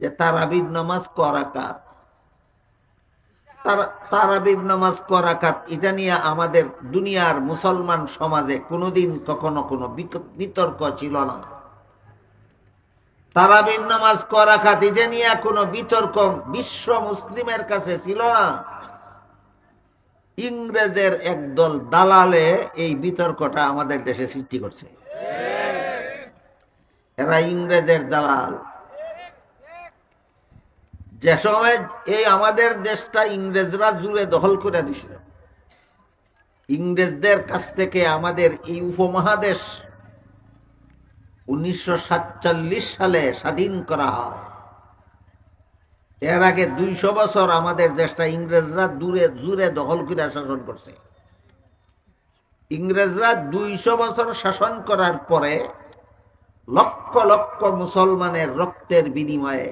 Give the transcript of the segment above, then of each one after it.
যে তারাবির নামাজ করাকাত। তারাবির নামাজ করাকাত, এটা নিয়ে আমাদের দুনিয়ার মুসলমান সমাজে কোনোদিন কখনো কোনো বিতর্ক ছিল না। তারাবির নামাজ করাকাত, এটা নিয়ে কোনো বিতর্ক বিশ্ব মুসলিমের কাছে ছিল না। ইংরেজের একদল দালালে এই বিতর্কটা আমাদের দেশে সৃষ্টি করছে। এরা ইংরেজের দালাল। যে সময় এই আমাদের দেশটা ইংরেজরা জুড়ে দখল করে দিছিল ইংরেজদের কাছ থেকে আমাদের এই উপমহাদেশ উনিশশো সাতচল্লিশ সালে স্বাধীন করা হয়। এর আগে দুইশো বছর আমাদের দেশটা ইংরেজরা দূরে দূরে দখল করে শাসন করছে। ইংরেজরা দুইশো বছর শাসন করার পরে লক্ষ লক্ষ মুসলমানের রক্তের বিনিময়ে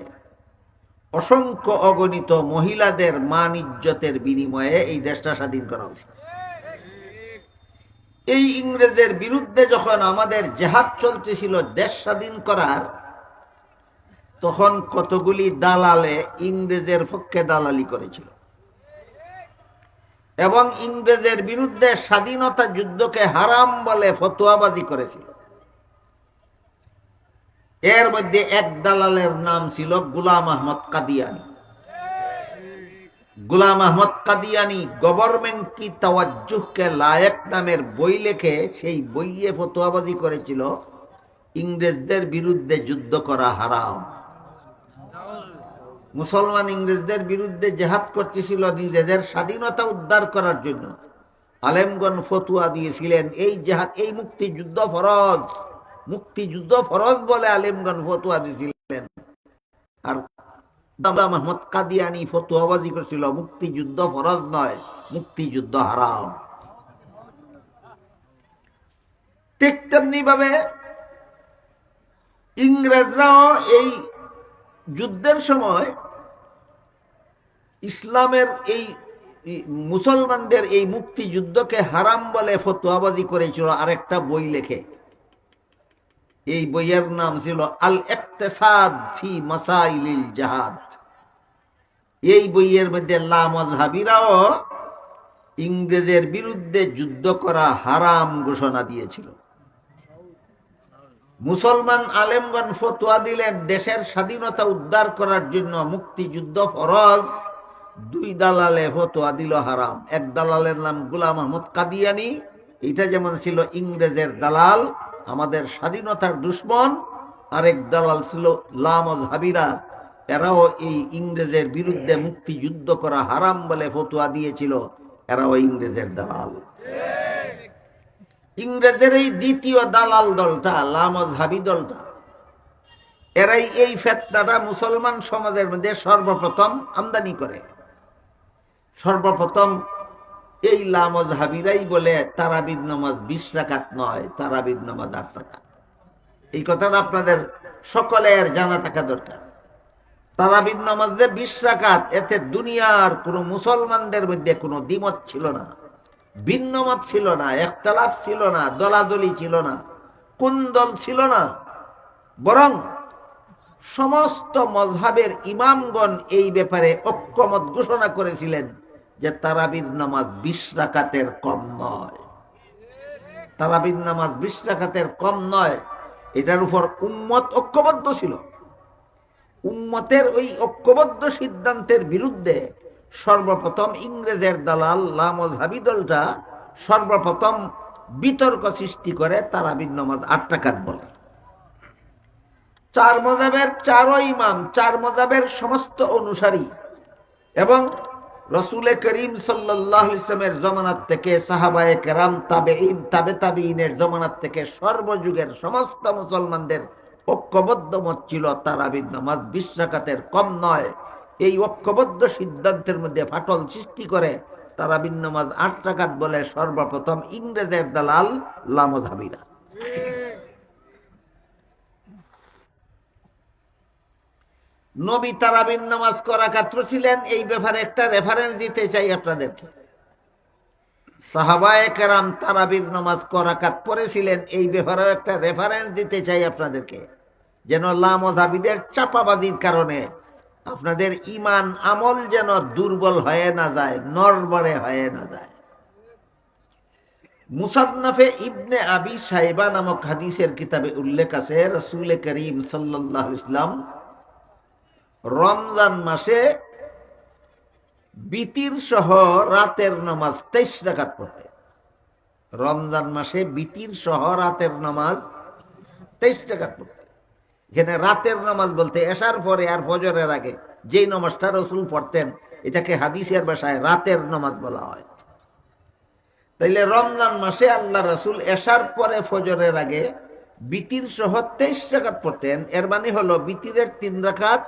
অসংখ্য অগণিত মহিলাদের মান ইজ্জতের বিনিময়ে এই দেশটা স্বাধীন করা হয়েছে। এই ইংরেজের বিরুদ্ধে যখন আমাদের জেহাদ চলতেছিল দেশ স্বাধীন করার, তখন কতগুলি দালালে ইংরেজের পক্ষে দালালি করেছিল। এবং ইংরেজের বিরুদ্ধে স্বাধীনতা যুদ্ধকে হারাম বলে ফতোয়াবাজি করেছিল। এর মধ্যে এক দালালের নাম ছিল গুলাম আহমদ কাদিয়ানি। গুলাম আহমদ কাদিয়ানি গভর্নমেন্ট কি তাওয়াজ্জুহকে লায়েক নামের বই লেখে, সেই বইয়ে ফতোয়াবাজি করেছিল, ইংরেজদের বিরুদ্ধে যুদ্ধ করা হারাম। মুসলমান ইংরেজদের বিরুদ্ধে জেহাদ করতেছিল নিজেদের স্বাধীনতা উদ্ধার করার জন্য। আলেমগণ ফতুয়া দিয়েছিলেন, এই জেহাদ, এই মুক্তিযুদ্ধ ফরজ। মুক্তিযুদ্ধ ফরজ বলে আলেমগণ ফতুয়া দিয়েছিলেন আর দাদা মোহাম্মদ কাদিয়ানি ফতুয়াবাজি করছিল, মুক্তিযুদ্ধ ফরজ নয়, মুক্তিযুদ্ধ হারাম। ঠিক তেমনি ভাবে ইংরেজরাও এই যুদ্ধের সময় ইসলামের এই মুসলমানদের এই মুক্তিযুদ্ধকে হারাম বলে ফতোয়াবাজি করেছিল। আরেকটা বই লেখে এই বইয়ের নাম ছিল আল ফি মাসাইলিল জাহাদ। এই বইয়ের মধ্যে লামজহাবিরাও ইংরেজের বিরুদ্ধে যুদ্ধ করা হারাম ঘোষণা দিয়েছিল। মুসলমান আলেমগণ ফতোয়া দিলেন, দেশের স্বাধীনতা উদ্ধার করার জন্য মুক্তিযুদ্ধ ফরজ। দুই দালালে ফতোয়া দিল হারাম। এক দালালের নাম গুলাম আহমদ কাদিয়ানি এটা যেমন ছিল ইংরেজের দালাল আমাদের স্বাধীনতার দুশ্মন, আরেক দালাল ছিল লামজ হাবিরা এরাও এই ইংরেজের বিরুদ্ধে মুক্তিযুদ্ধ করা হারাম বলে ফতুয়া দিয়েছিল। এরাও ইংরেজের দালাল। ইংরেজের এই দ্বিতীয় দালাল দলটা লামজ হাবি দলটা, এরাই এই ফেতনাটা মুসলমান সমাজের মধ্যে সর্বপ্রথম আমদানি করে। সর্বপ্রথম এই লামজ হাবিরাই বলে তারাবিদ নামাজ বিশ রাকাত নয়, তারাবিদ নামাজ আট রাকাত। এই কথাটা আপনাদের সকলের জানা থাকা দরকার। তারাবিদ নামাজ যে বিশ রাকাত, এতে দুনিয়ার কোনো মুসলমানদের মধ্যে কোনো দ্বিমত ছিল না, ভিন্নমত ছিল না, একতলাফ ছিল না, দলাদলি ছিল না কোন দল ছিল না। বরং সমস্ত মজহাবের ইমামগণ এই ব্যাপারে ঐক্যমত ঘোষণা করেছিলেন। যে তারাবিদ নামাজ বিশ রাকাতের কম নয়। তারাবিদ নামাজ বিশ রাকাতের কম নয়, এটার উপর উম্মত ঐক্যবদ্ধ ছিল। উম্মতের ওই ঐক্যবদ্ধ সিদ্ধান্তের বিরুদ্ধে সর্বপ্রথম ইংরেজের দালাল লামজহাবি দলটা সর্বপ্রথম বিতর্ক সৃষ্টি করে তারাবিদ নামাজ আট টাকাত বলে। চার মজাবের চারো ইমাম, চার মজাবের সমস্ত অনুসারী এবং রসুলে করিম সাল্লাহ ইসলামের জমানাত থেকে সাহাবায়ে কেরাম তাবে ইন তাবে তাবিনের জমানাত থেকে সর্বযুগের সমস্ত মুসলমানদের ঐক্যবদ্ধ মত ছিল তারাবিদ নামাজ বিশ্বাকাতের কম নয়। এই ঐক্যবদ্ধ সিদ্ধান্তের মধ্যে ফাটল সৃষ্টি করে তারাবিদ নামাজ আট টাকাত বলে সর্বপ্রথম ইংরেজের দালাল লামধাবিরা নবী তারাবিন নামাজ করা কাত্র ছিলেন, এই ব্যাপারে একটা রেফারেন্স দিতে চাই আপনাদেরকে। সাহাবায়ে কেরাম তারাবির নামাজ করাকাত পড়েছিলেন, এই ব্যাপারেও একটা রেফারেন্স দিতে চাই আপনাদেরকে। যেন লামজাবিদের চাপাবাজির কারণে আপনাদের ইমান আমল যেন দুর্বল হয়ে না যায়, নরবরে হয়ে না যায়। মুসান্নাফে ইবনে আবি সাহেবা নামক হাদিসের কিতাবে উল্লেখ আছে, রসুল করিম সাল্লাহ ইসলাম রমজান মাসে বিতির সহ রাতের নামাজ তেইশ রাকাত পড়তে। রমজান মাসে বিতির সহ রাতের নামাজ তেইশ রাকাত পড়তে। এখানে রাতের নামাজ বলতে এসার পরে আর ফজরের আগে যেই নামাজটা রসুল পড়তেন, এটাকে হাদিসের ভাষায় রাতের নামাজ বলা হয়। তাইলে রমজান মাসে আল্লাহ রসুল এসার পরে ফজরের আগে বিতির সহ তেইশ রাকাত পড়তেন। এর মানে হলো বিতিরের তিন রাকাত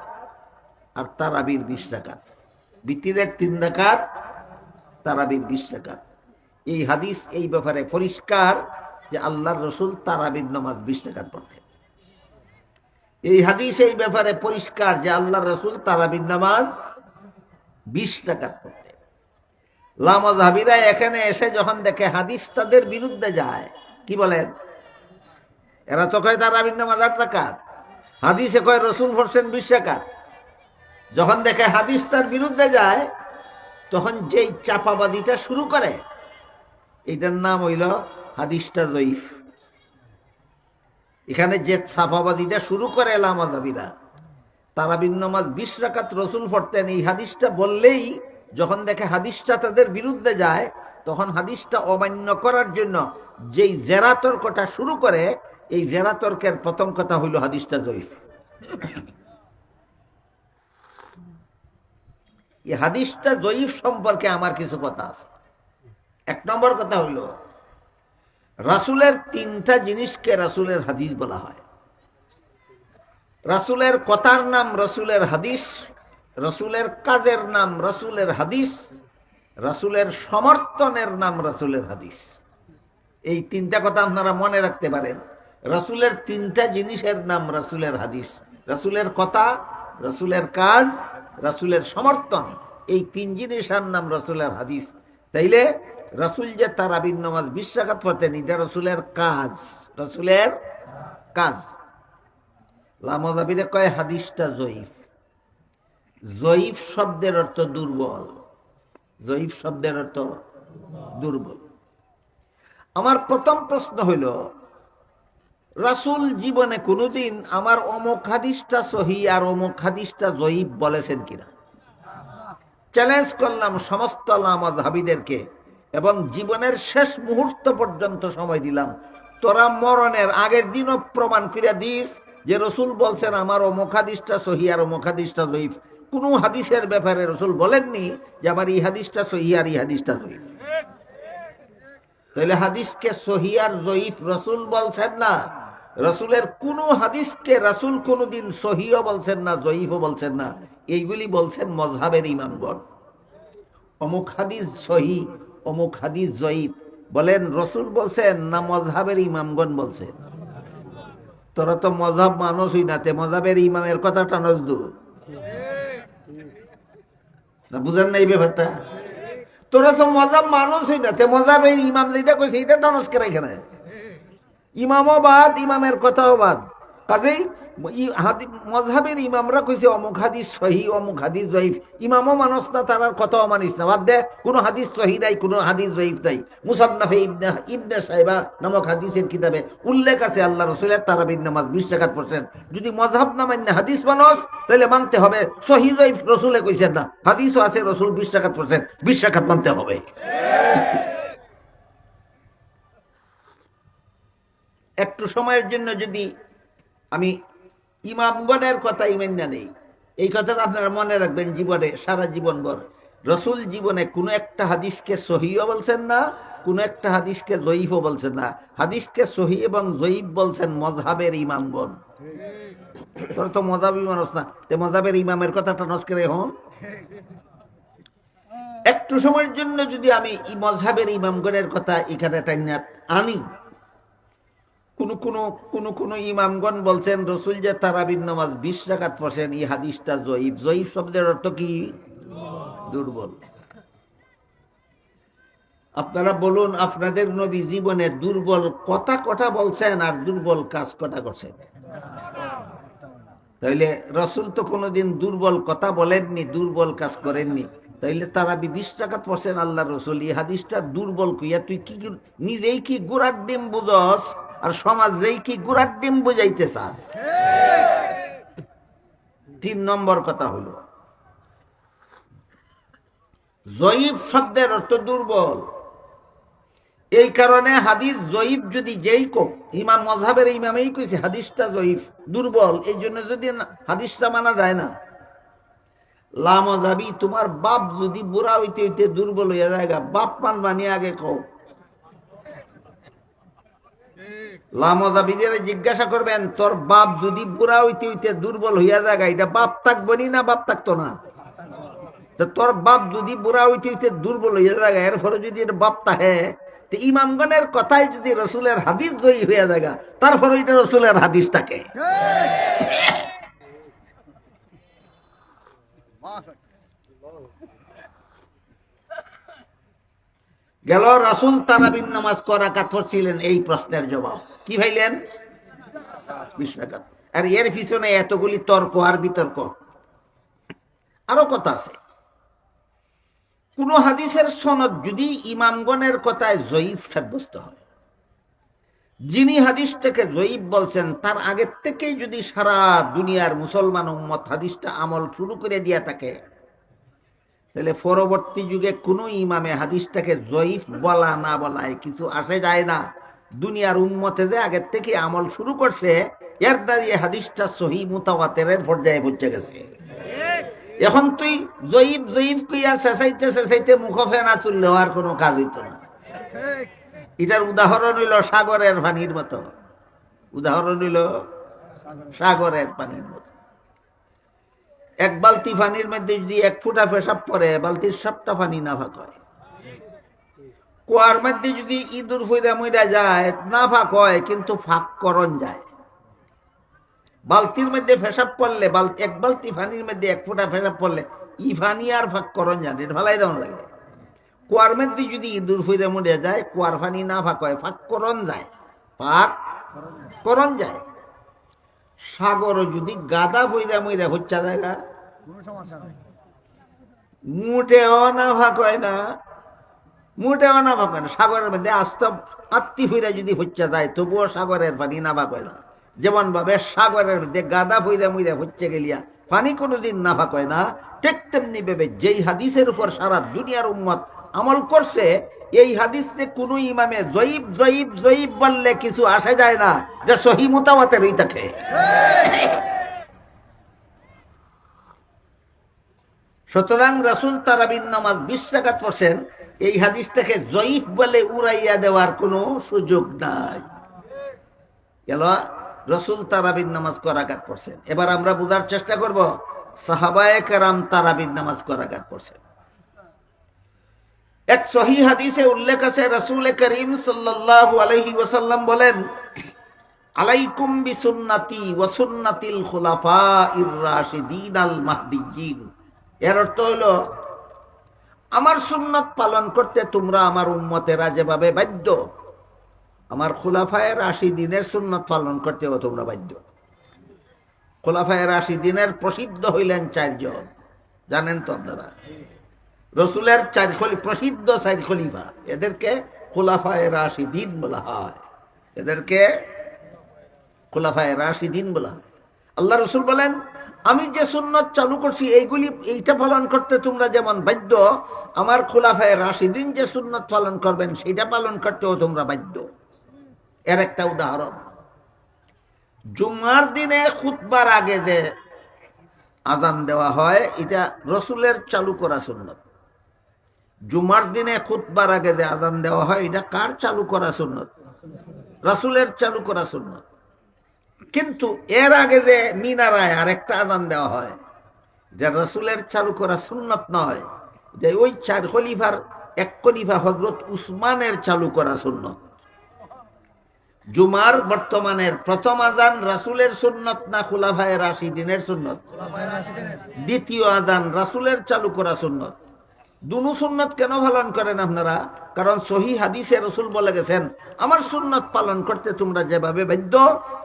আর তারাবির বিশ রাকাত। বিতিরের তিন রাকাত, তারাবির বিশ রাকাত। এই হাদিস এই ব্যাপারে পরিষ্কার যে আল্লাহর রসুল তারাবির নামাজ বিশ রাকাত পড়তেন। এই হাদিস এই ব্যাপারে পরিষ্কার যে আল্লাহ রসুল তারাবির নামাজ বিশ রাকাত পড়তেন। লামজাবিরা এখানে এসে যখন দেখে হাদিস তাদের বিরুদ্ধে যায়, কি বলেন? এরা তো কয় তারাবির নামাজ আট রাকাত। হাদিসে কয় রসুল পড়ছেন বিশ রাকাত। যখন দেখে হাদিস তার বিরুদ্ধে যায়, তখন যেই চাপাবাদিটা শুরু করে, এটার নাম হইল হাদিসটা জয়ীফ। এখানে যে ছাপাবাদিটা শুরু করে লামাজাবিরা তারা বিন্নমাজ বিশ রাকাত রসুল পড়তেন, এই হাদিসটা বললেই যখন দেখে হাদিসটা তাদের বিরুদ্ধে যায়, তখন হাদিসটা অমান্য করার জন্য যেই জেরা তর্কটা শুরু করে, এই জেরা তর্কের প্রথম কথা হইল হাদিসটা জয়ীফ। এই হাদিসটা জয়ীফ সম্পর্কে আমার কিছু কথা আছে। এক নম্বর কথা হইল রাসুলের তিনটা জিনিসকে রাসুলের হাদিস বলা হয়। রাসুলের কথার নাম রসুলের হাদিস, রসুলের কাজের নাম রসুলের হাদিস, রাসুলের সমর্থনের নাম রসুলের হাদিস। এই তিনটা কথা আপনারা মনে রাখতে পারেন। রসুলের তিনটা জিনিসের নাম রসুলের হাদিস, রসুলের কথা, রসুলের কাজ রসুলের সমর্থন, এই তিন জিনিসের নাম রসুলের হাদিস। তাইলে রাসুল যে তারাবিন নামাজ বিশ্বাঘাত করতেন এটা রসুলের কাজ রসুলের কাজ। লামজাবিরে কয়, হাদিসটা জয়ীফ। জয়ীফ শব্দের অর্থ দুর্বল। জয়ীফ শব্দের অর্থ দুর্বল। আমার প্রথম প্রশ্ন হইল রাসুল জীবনে কোনোদিন আমার অমুক হাদিসটা সহি আর অমুক হাদিসটা জয়ীফ বলেছেন কিনা? চ্যালেঞ্জ করলাম সমস্ত লামাদ হাবিদেরকে এবং জীবনের শেষ মুহূর্ত পর্যন্ত সময় দিলাম। তোরা মরণের আগের দিনও প্রমাণ করিয়া দিস যে রসুল বলছেন, আমার অমুক হাদিসটা সহি আর অমুক হাদিসটা জয়ীফ কোনো হাদিসের ব্যাপারে রসুল বলেননি যে, আমার এই হাদিসটা সহি আর এই হাদিসটা জয়ীফ তাহলে হাদিসকে সহি আর জয়ীফ রসুল বলছেন না। রসুলের কোন হাদিসকে রসুল কোনদিন সহিও বলছেন না, জয়ীফও বলছেন না। এইগুলি বলছেন মজহাবের ইমামগণ। অমুক হাদিস সহি, অমুক হাদিস জয়ীফ। বলেন, রসুল বলছেন না মজহাবের ইমামগণ বলছেন তোরা তো মজহাব মানুষই না, তে মজহাবের ইমামের কথা টানস দু না বুঝেন না এই ব্যাপারটা? তোরা তো মজাব মানুষই না। তে মজাবের ইমাম যেটা কইছে এটা টানস করে এখানে ইমামও বাদ, ইমামের কথাও বাদ। কাজেই মজহাবের ইমামরা কইছে, অমুক হাদিস সহি, অমুক হাদিস জয়ীফ ইমামও মানুষ না, তার কথাও মানিস না। বাদ দে, কোনো হাদিস সহি নাই, কোনো হাদিস জয়ীফ নাই। মুসান্নাফে ইবনে ইবনে সাহেবা নামক হাদিসের কিতাবে উল্লেখ আছে, আল্লাহ রসুলের তারাবিন নামাজ বিশ টাকাত পড়ছেন। যদি মজহাব না মান্য হাদিস মানস তাহলে মানতে হবে সহি জয়ীফ রসুলে কইছেন না। হাদিসও আছে, রসুল বিশ টাকাত পড়ছেন, বিশ টাকাত মানতে হবে। একটু সময়ের জন্য যদি আমি ইমামগণের কথা ইমেন্না নেই। এই কথাটা আপনারা মনে রাখবেন জীবনে, সারা জীবনভর। রসুল জীবনে কোনো একটা হাদিসকে সহিও বলছেন না, কোনো একটা হাদিসকে জয়ীফও বলছেন না। হাদিসকে সহি এবং জয়ীফ বলছেন মজহাবের ইমামগণ তোর তো মজাবি মানুষ না, তে মজাবের ইমামের কথাটা নস্করে হন একটু সময়ের জন্য যদি আমি মজহাবের ইমামগণের কথা এখানে টাইনা আনি কোন কোন কোন কোন ইমামগণ বলছেন, রসুল যে তারাবিন নামাজ বিশ রাকাত পড়ছেন, এই হাদিসটা জয়ীফ জয়ীফ শব্দের অর্থ কি? দুর্বল। আপনারা বলুন, আপনাদের নবী জীবনে দুর্বল কথা কথা বলছেন আর দুর্বল কাজ কটা করছেন? তাইলে রসুল তো কোনোদিন দুর্বল কথা বলেননি, দুর্বল কাজ করেননি। তাইলে তারা বিশ টাকা পড়ছেন আল্লাহ রসুল, এই হাদিসটা দুর্বল কইয়া তুই কি কি- নিজেই কি গুড়ার ডিম বুঝস? আর সমাজরেই কি গুড়ার ডিম বুঝাইতে চাস? তিন নম্বর কথা হলো, জয়ীব শব্দের অর্থ দুর্বল। এই কারণে হাদিস জয়ীব যদি যেই কোক, ইমাম মজহাবের ইমামেই কইছে হাদিসটা জয়ীফ দুর্বল। এই জন্য যদি হাদিসটা মানা যায় না। লামজাবি তোমার বাপ যদি বুড়া হইতে হইতে দুর্বল হইয়া যায় বাপ মান বানিয়ে আগে কও। লামজাবিদের জিজ্ঞাসা করবেন তোর বাপ যদি বুড়া হইতে হইতে দুর্বল হইয়া যায় এটা বাপ থাকব নি বাপ থাকতো না? তোর বাপ যদি বুড়া হইতে হইতে দুর্বল হইয়া যায় গা, এরপরে যদি এটা বাপ তাহে তো ইমামগণের কথাই যদি রসুলের হাদিস জয়ী হইয়া যায় তারপরে এটা রসুলের হাদিস থাকে। গেল রাসুল তারাবিন নামাজ করা কাথর ছিলেন, এই প্রশ্নের জবাব। কি ভাইলেন? বিশ আর এর পিছনে এতগুলি তর্ক আর বিতর্ক। আরও কথা আছে। কোন হাদিসের সনদ যদি ইমামগণের কথায় জয়ীফ সাব্যস্ত হয়, যিনি হাদিসটাকে জয়ীব বলছেন, তার আগের থেকেই যদি সারা দুনিয়ার মুসলমান উম্মত হাদিসটা আমল শুরু করে দিয়া থাকে তাহলে পরবর্তী যুগে কোনো ইমামে হাদিসটাকে জয়ীফ বলা না বলায় কিছু আসে যায় না। দুনিয়ার উম্মতে যে আগের থেকে আমল শুরু করছে, এর দাঁড়িয়ে হাদিসটা সহি মুতাওয়াতের পর্যায়ে পৌঁছে গেছে। এখন তুই জয়ীব জয়ীব কইয়া চেঁচাইতে চেঁচাইতে মুখ ফেনা তুললেও আর কোনো কাজ হইত না। এটার উদাহরণ হইল সাগরের পানির মতো। উদাহরণ হইল সাগরের পানির মতো। এক বালতি পানির মধ্যে যদি এক ফুটা পেশাব পরে বালতির সবটা পানি না ফাঁক হয়। কুয়ার মধ্যে যদি ইঁদুর ফুইরা মুইরা যায় না ফাঁক হয় কিন্তু ফাঁক করণ যায়। বালতির মধ্যে পেশাব পড়লে এক বালতি পানির মধ্যে এক ফুটা পেশাব পড়লে ই পানি আর ফাঁক করণ যায় না, এটা ভালাই দেওয়া লাগে। কুয়ার মধ্যে যদি ইঁদুর ফুইরা মুড়ে যায় কুয়ার পানি না ফাঁক হয় ফাঁক করণ যায়। ফাঁক করণ যায়। সাগর যদি গাদা ফুইরা মুইরা হচ্ছে জায়গা মুটেও না ফাঁক হয় না মুটেও না ফাঁক হয় না সাগরের মধ্যে আস্ত আত্মি ফুইরা যদি হচ্ছে যায় তবুও সাগরের পানি না ফাঁক হয় না। যেমন ভাবে সাগরের মধ্যে গাদা ফুইরা মুইরা হচ্ছে গেলিয়া পানি কোনোদিন না ফাঁক হয় না ঠিক তেমনি ভেবে যেই হাদিসের উপর সারা দুনিয়ার উম্মত আমল করছে, এই হাদিসে কোন ইমামে জয়ীব জয়ীব জয়ীব বললে কিছু আসে যায় না যে সহি মোতাবাতের ওই থাকে। সুতরাং রাসুল তারাবিন নামাজ বিশ টাকা পড়ছেন, এই হাদিসটাকে জয়ীফ বলে উড়াইয়া দেওয়ার কোনো সুযোগ নাই। গেল রসুল তারাবিন নামাজ করাঘাত পড়ছেন? এবার আমরা বোঝার চেষ্টা করব, সাহাবায়ে কারাম তারাবিন নামাজ করাঘাত পড়ছেন? এক সহি হাদিসে উল্লেখ আছে, রসুল করিম সাল্লাল্লাহু আলাইহি ওয়াসাল্লাম বলেন, আলাইকুম বিসুন্নাতি ওয়া সুন্নাতিল খুলাফাইর রাশিদিন আল মাহদিয়িন এর অর্থ হলো, আমার সুন্নত পালন করতে তোমরা আমার উম্মতেরা যেভাবে বাধ্য, আমার খোলাফায়ের আশি দিনের সুন্নত পালন করতেও তোমরা বাধ্য। খোলাফায়ের আশি দিনের প্রসিদ্ধ হইলেন চারজন। জানেন তো আপনারা? রসুলের চার খলি, প্রসিদ্ধ চার খলিফা। এদেরকে খোলাফায় রাশিদিন বলা হয়। এদেরকে খোলাফায় রাশিদিন বলা হয়। আল্লাহ রসুল বলেন, আমি যে সুন্নত চালু করছি, এইগুলি, এইটা পালন করতে তোমরা যেমন বাধ্য, আমার খোলাফায় রাশিদিন যে সুন্নত পালন করবেন, সেটা পালন করতেও তোমরা বাধ্য। এর একটা উদাহরণ। জুমার দিনে খুতবার আগে যে আজান দেওয়া হয়, এটা রসুলের চালু করা সুন্নত। জুমার দিনে খুতবার আগে যে আজান দেওয়া হয়, এটা কার চালু করা সুন্নত? রাসুলের চালু করা সুন্নত। কিন্তু এর আগে যে মিনারায় আর একটা আজান দেওয়া হয়, যে রসুলের চালু করা সুন্নত নয়, যে ওই চার খলিফার এক খলিফা হজরত উসমানের চালু করা সুন্নত। জুমার বর্তমানের প্রথম আজান রাসুলের সুন্নত না খুলাফায় রাশি দিনের সুন্নত? দ্বিতীয় আজান রাসুলের চালু করা সুন্নত। দুনু সুন্নত কেন পালন করেন আপনারা? কারণ সহি হাদিসে রসুল বলে গেছেন, আমার সুন্নত পালন করতে তোমরা যেভাবে বাধ্য,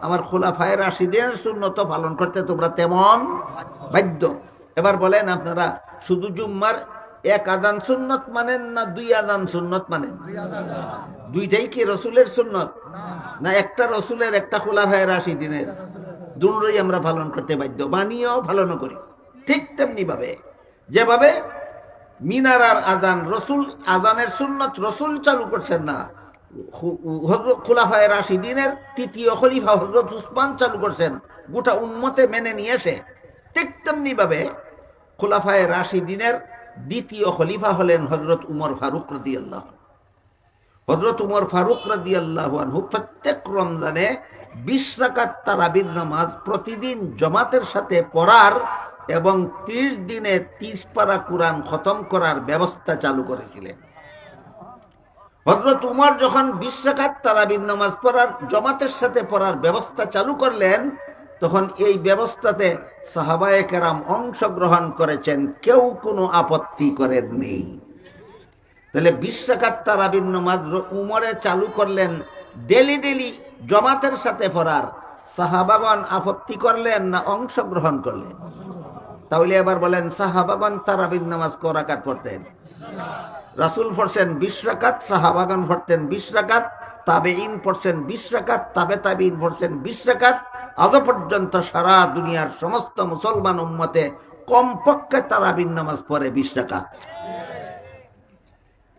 আমার খোলাফায়ের রাশিদের সুন্নত পালন করতে তোমরা তেমন বাধ্য। এবার বলেন আপনারা, শুধু জুম্মার এক আজান সুন্নত মানেন না দুই আজান সুন্নত মানেন? দুইটাই কি রসুলের সুন্নত? না, একটা রসুলের, একটা খোলাফায়ের রাশি দিনের দুটোই আমরা পালন করতে বাধ্য বানিয়েও পালন করি। ঠিক তেমনি ভাবে যেভাবে মিনারার আজান রসুল, আজানের সুন্নত রসুল চালু করছেন না। রাশিদিনের তৃতীয় খলিফা হজরত উসমান চালু করছেন। গোটা উন্মতে মেনে নিয়েছে। ঠিক তেমনি ভাবে খোলাফায় রাশিদিনের দ্বিতীয় খলিফা হলেন হজরত উমর ফারুক রদি আল্লাহ হজরত উমর ফারুক রদি আল্লাহ প্রত্যেক রমজানে বিশ রাকাত নামাজ প্রতিদিন জমাতের সাথে পড়ার এবং ত্রিশ দিনে ত্রিশ পারা কোরআন খতম করার ব্যবস্থা চালু করেছিলেন। হজরত উমর যখন বিশ রাকাত তারাবির নামাজ পড়ার, জমাতের সাথে পড়ার ব্যবস্থা চালু করলেন, তখন এই ব্যবস্থাতে সাহাবায়ে কেরাম অংশগ্রহণ করেছেন, কেউ কোনো আপত্তি করেননি। তাহলে বিশ রাকাত তারাবির নামাজ উমরে চালু করলেন, ডেলি ডেলি জমাতের সাথে পড়ার সাহাবাগন আপত্তি করলেন না অংশগ্রহণ করলেন? তাহলে এবার বলেন সাহাবাগন তারাবির নামাজ করাকাত পড়তেন? রাসুল পড়ছেন বিশ রাকাত সাহাবাগন পড়তেন বিশ রাকাত তাবে ইন পড়ছেন বিশ রাকাত, তাবে তাবিন পড়ছেন বিশ রাকাত। আজ পর্যন্ত সারা দুনিয়ার সমস্ত মুসলমান উম্মতে কমপক্ষে তারাবিন নামাজ পড়ে বিশ রাকাত।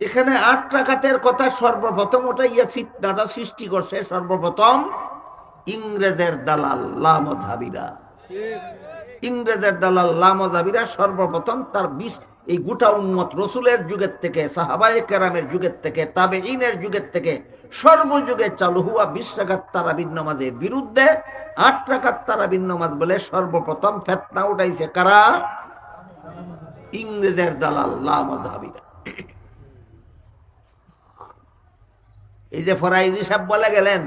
এখানে আট রাকাতের কথা সর্বপ্রথম ওটা ইয়ে ফিতনাটা সৃষ্টি করছে, সর্বপ্রথম ইংরেজের দালাল লামধাবিরা ইংরেজের দালাল লামদাবিরা সর্বপ্রথম তার বিশ, এই গোটা উন্মত রসুলের যুগের থেকে, সাহাবায়ে কেরামের যুগের থেকে তাবে ইনের যুগের থেকে সর্বযুগে চালু হওয়া বিশ রাকাত তারাবিন নামাজের বিরুদ্ধে আট রাকাত তারাবিন নামাজ বলে সর্বপ্রথম ফেতনা উঠাইছে কারা? ইংরেজের দালাল লামদাবিরা এই যে ফরাইজি সাহেব বলে গেলেন,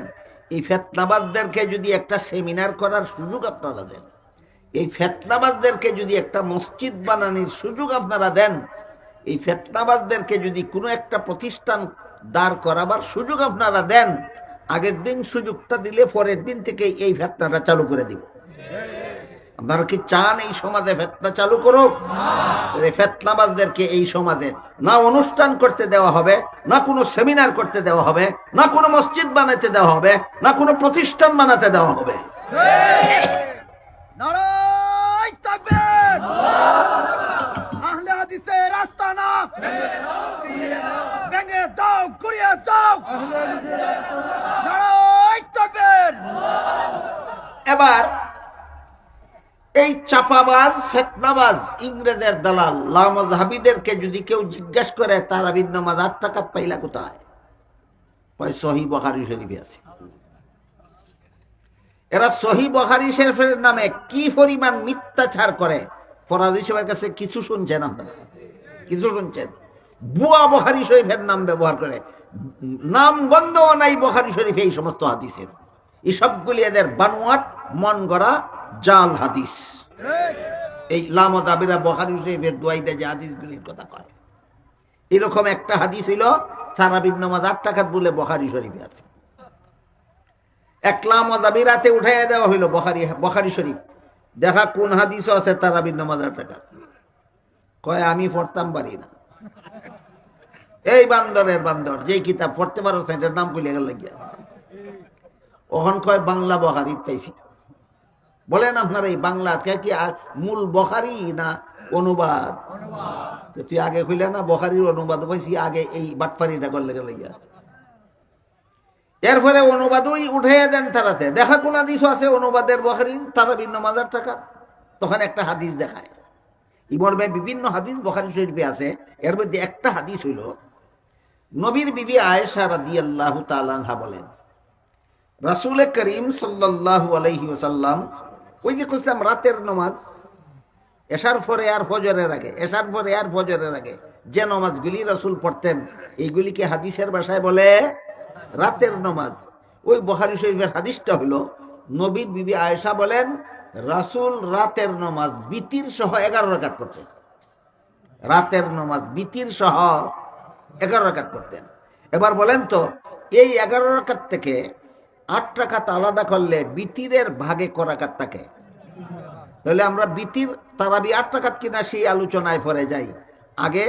এই ফেতনাবাদদেরকে যদি একটা সেমিনার করার সুযোগ আপনারা দেন। এই ফেতনাবাজদেরকে যদি একটা মসজিদ বানানোর সুযোগ আপনারা দেন, এই ফেতনাবাজদেরকে যদি কোনো একটা প্রতিষ্ঠান দাঁড় করাবার সুযোগ আপনারা দেন, আগের দিন সুযোগটা দিলে পরের দিন থেকে এই ফেতনাটা চালু করে দিব। আপনারা কি চান এই সমাজে ফেতনা চালু করুক? ফেতনাবাজদেরকে এই সমাজে না অনুষ্ঠান করতে দেওয়া হবে, না কোনো সেমিনার করতে দেওয়া হবে, না কোনো মসজিদ বানাতে দেওয়া হবে, না কোনো প্রতিষ্ঠান বানাতে দেওয়া হবে। এবার এই চাপাবাজ, ফেতনাবাজ ইংরেজের দালাল লামজহাবিদেরকে যদি কেউ জিজ্ঞেস করে, তারা বিদ্যমাজ আট টাকাত পাইলা কোথায়? কয়, সহি বখারি শরীফে আছে। এরা সহি বখারি শরীফের নামে কি পরিমাণ মিথ্যাচার করে? ফরাজ হিসেবের কাছে কিছু শুনছেন আপনারা? কিছু শুনছেন? বুয়া বখারি শরীফের নাম ব্যবহার করে। নাম গন্ধও নাই বখারি শরীফে এই সমস্ত হাদিসের। এই সবগুলি এদের বানোয়াট মন গড়া জাল হাদিস। এই লামদাবিরা বখারি শরীফের দোয়াইতে যে হাদিসগুলির কথা কয়। এরকম একটা হাদিস হইল সারাবিন নামাজ আট টাকাত বলে বখারি শরীফে আছে। এক লামদাবিরাতে উঠাইয়া দেওয়া হইল বখারি বখারি শরীফ। দেখা কোন হাদিসও আছে তারাবিন নামাজ আট টাকা কয়, আমি পড়তাম পারি না। এই বান্দরের বান্দর, যেই কিতাব পড়তে পারো সেটার নাম কইলে গেল লাগিয়া। ওখান কয় বাংলা বহারি চাইছি বলেন আপনারা এই বাংলা কে মূল বহারি না অনুবাদ? তুই আগে কইলে না বহারির অনুবাদ পাইছি আগে এই বাটফারিটা করলে গেল গিয়া এরপরে অনুবাদই উঠে দেন তারাতে। দেখা কোন হাদিস আছে, অনুবাদের বহারি তারা ভিন্ন মাজার টাকা। তখন একটা হাদিস দেখায়। ইমর্মে বিভিন্ন হাদিস বখারি শরীফে আছে, এর মধ্যে একটা হাদিস হইল নবীর বিবি আয়েশা রাদিয়াল্লাহু তাআলা বলেন, রাসূল করিম সাল্লাল্লাহু আলাইহি ওয়াসাল্লাম, ওই যে কইলাম রাতের নামাজ, এশার পরে আর ফজরের আগে, এশার পরে আর ফজরের আগে যে নামাজগুলি রাসূল পড়তেন এইগুলিকে হাদিসের ভাষায় বলে? রাতের নামাজ। ওই বহারি শরীফের হাদিসটা হলো, নবীর বিবি আয়েশা বলেন, রাসূল রাতের নামাজ বিতির সহ এগারো রাকাত করছে রাতের নমাজ বিতির সহ এগারো রাকাত পড়তেন। এবার বলেন তো এই এগারো রাকাত থেকে আট রাকাত আলাদা করলে বিতিরের ভাগে করাকাত থাকে? তাহলে আমরা বিতির তারাবি আট রাকাত কিনা সেই আলোচনায় পরে যাই। আগে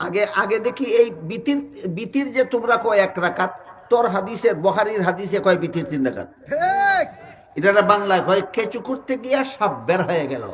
আগে আগে দেখি এই বিতির বিতির যে তোমরা কয় এক রাকাত তোর হাদিসের বহারির হাদিসে কয় বিতির তিন রাকাত? এটা বাংলায় কয় কেঁচু করতে গিয়া সাপ বের হয়ে গেল।